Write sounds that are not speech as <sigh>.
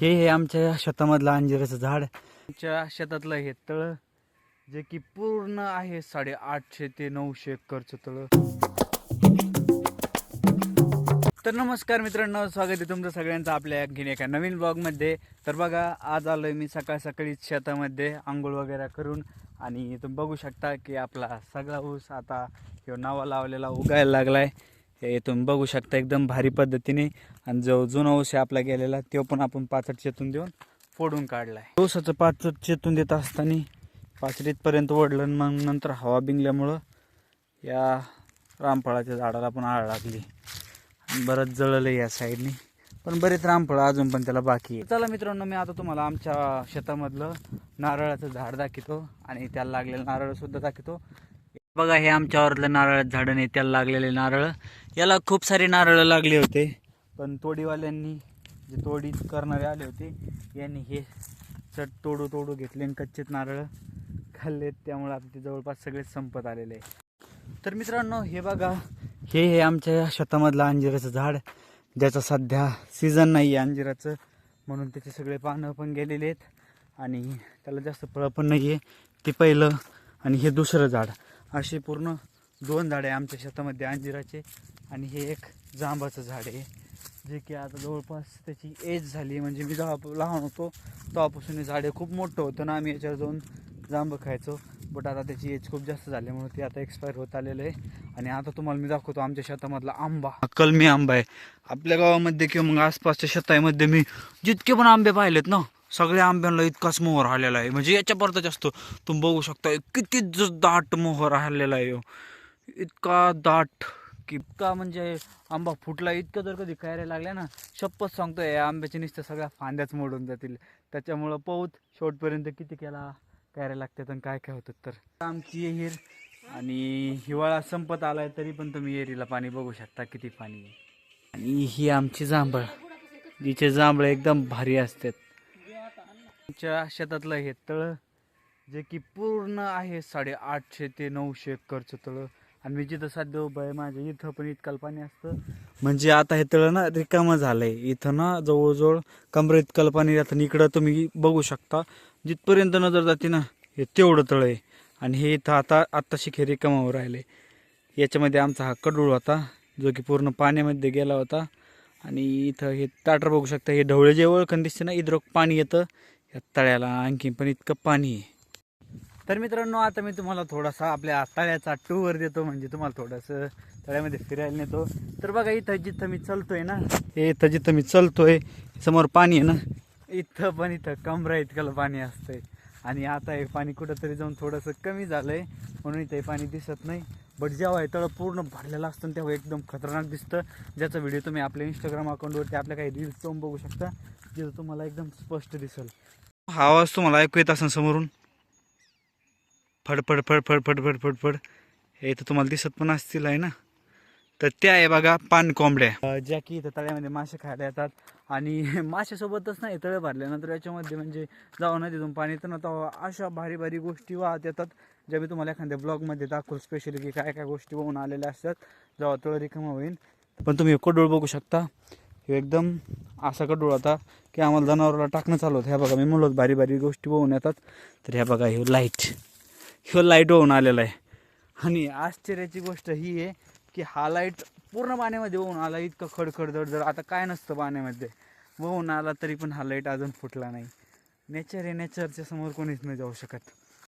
हे हे आमच्या शेतामधलं अंजिराचं झाड. आमच्या शेतातलं हे तळ जे की पूर्ण आहे साडेआठशे ते नऊशे एकरचं तळ. तर नमस्कार मित्रांनो स्वागत आहे तुमचं सगळ्यांचं आपल्या आणखीन एका नवीन ब्लॉगमध्ये तर बघा आज आलोय मी सकाळ सकाळी शेतामध्ये आंघोळ वगैरे करून आणि तुम्ही बघू शकता की आपला सगळा ऊस आता ह्यो नावा लावलेला उगायला लागलाय. हे तुम्ही बघू शकता एकदम भारी पद्धतीने. आणि जो जुना ऊस आहे आपला गेलेला तो पण आपण पाचट चेतून देऊन फोडून काढला आहे ऊसाचं पाचट चेतून देत असताना पाचरीतपर्यंत ओढलं मग नंतर हवा बिंगल्यामुळं या रामफळाच्या झाडाला पण आळ लागली. आणि बरंच जळलं या साईडनी. पण बरेच रामफळं अजून पण त्याला बाकी आहे चला मित्रांनो मी आता तुम्हाला आमच्या शेतामधलं नारळाचं झाड दाखवतो आणि त्याला लागलेलं नारळ सुद्धा दाखवतो. बघा हे आमच्यावरलं नारळाचं झाड नाही त्याला लागलेले नारळ. याला खूप सारे नारळ लागले होते. पण तोडीवाल्यांनी जे तोडी करणारे आले होते यांनी हे चट तोडू तोडू घेतले आणि कच्चेच नारळ खाल्लेत. त्यामुळे आता ते जवळपास सगळे संपत आलेले आहे. तर मित्रांनो हे बघा. हे हे आमच्या शेतामधलं अंजिराचं झाड ज्याचा सध्या सीझन नाही आहे अंजिराचं. म्हणून त्याचे सगळे पानं पण गेलेले आहेत. आणि त्याला जास्त फळं पण नाही आहे ते पहिलं आणि हे दुसरं झाड. असे पूर्ण दोन झाडे आहे आमच्या शेतामध्ये अंजिराचे. आणि हे एक जांबाचं झाड आहे. जे की आता जवळपास त्याची एज झाली. म्हणजे मी जेव्हा लहान होतो तेव्हापासून हे झाडे खूप मोठं होतं ना. आम्ही याच्यावर जाऊन जांब खायचो. बट आता त्याची एज खूप जास्त झाल्यामुळे ते आता एक्सपायर होत आलेलं आहे. आणि आता तुम्हाला मी दाखवतो आमच्या शेतामधला आंबा. कलमी आंबा आहे. आपल्या गावामध्ये किंवा मग आसपासच्या शेतामध्ये मी जितके पण आंबे पाहिलेत ना सगळ्या आंब्यांना इतकाच मोहर आलेला आहे. म्हणजे याच्या परत जास्त तुम्ही बघू शकता किती दाट मोहर आलेला आहे. इतका दाट की इतका म्हणजे आंबा फुटला इतकं जर कधी खायला लागल्या ना शपथ सांगतो या आंब्याच्या नुसत्या सगळ्या फांद्याच मोडून जातील. त्याच्यामुळं पाऊत शेवटपर्यंत किती केला कायरे लागतात आणि काय काय होतं तर. आमची विहीर आणि हिवाळा संपत आलाय तरी पण तुम्ही एरीला पाणी बघू शकता किती पाणी आहे. आणि ही आमची जांभळ. जिचे जांभळं एकदम भारी असतात. आमच्या शेतातलं हे तळं जे की पूर्ण आहे साडेआठशे ते नऊशे एकरचं तळं आणि मी जिथं साध्य उभं आहे माझ्या इथं पण इतकं पाणी असतं. म्हणजे आता हे तळ ना रिकामं झालंय. इथं ना जवळजवळ कमरे इतकं पाणी आता आणि इकडं तुम्ही बघू शकता. जिथपर्यंत नजर जाते ना हे तेवढं तळ आहे. आणि हे इथं आता आत्ताशी हे रिकामावर राहिले. याच्यामध्ये आमचा हा कडूळ होता जो की पूर्ण पाण्यामध्ये गेला होता. आणि इथं हे ताटर बघू शकता हे ढवळे जे ओळखण दिसते ना इथं पाणी येतं या तळ्याला आणखी पण इतकं पाणी आहे. तर मित्रांनो आता मी तुम्हाला थोडासा आपल्या तळ्याचा टूवर देतो. म्हणजे तुम्हाला थोडंसं तळ्यामध्ये फिरायला नेतो. तर बघा इथं जिथं मी चलतोय ना हे इथं जिथं मी चलतोय समोर पाणी आहे ना इथं पण इथं कमरा इतकं पाणी असतंय. आणि आता हे पाणी कुठंतरी जाऊन थोडंसं कमी झालंय म्हणून इथं हे पाणी दिसत नाही. बट जेव्हा हे तळं पूर्ण भरलेलं असतं तेव्हा एकदम खतरनाक दिसतं. ज्याचा व्हिडिओ तुम्ही आपल्या इंस्टाग्राम अकाउंटवरती आपल्या काही रील्स जाऊन बघू शकता जिथं तुम्हाला एकदम स्पष्ट दिसेल. हा आवाज तुम्हाला ऐकू येत असेल समोरून. फडफड फडफड फडफड फडफड हे तर तुम्हाला दिसत पण असतील आहे ना? तर त्या आहे बघा पान कोंबड्या. ज्या की इथं तळ्यामध्ये मासे खायला येतात. आणि <laughs> माशासोबतच नाही तळे भरल्यानंतर याच्यामध्ये म्हणजे जाऊ ना तिथून पाणी. तर नव्हता अशा भारी भारी गोष्टी वाहत येतात ज्या मी तुम्हाला एखाद्या ब्लॉगमध्ये दाखवू स्पेशली की काय काय गोष्टी वाहून आलेल्या असतात. जेव्हा तळ रिकामा होईल पण तुम्ही कडोळ बघू शकता. हे एकदम असा कडोळ होता की आम्हाला जनावराला टाकणं चालू होतं. ह्या बघा मी म्हणलो भारी भारी गोष्टी वाहून येतात. तर ह्या बघा हे लाइट ह्यो लाइट होऊन आलेला आहे. आणि आश्चर्याची गोष्ट ही आहे की हा लाइट पूर्ण पाण्यामध्ये होऊन आला इतकं खडखड जर. आता काय नसतं पाण्यामध्ये. होऊन आला तरी पण हा लाइट अजून फुटला नाही. नेचर आहे नेचरच्या समोर कोणीच नाही जाऊ शकत.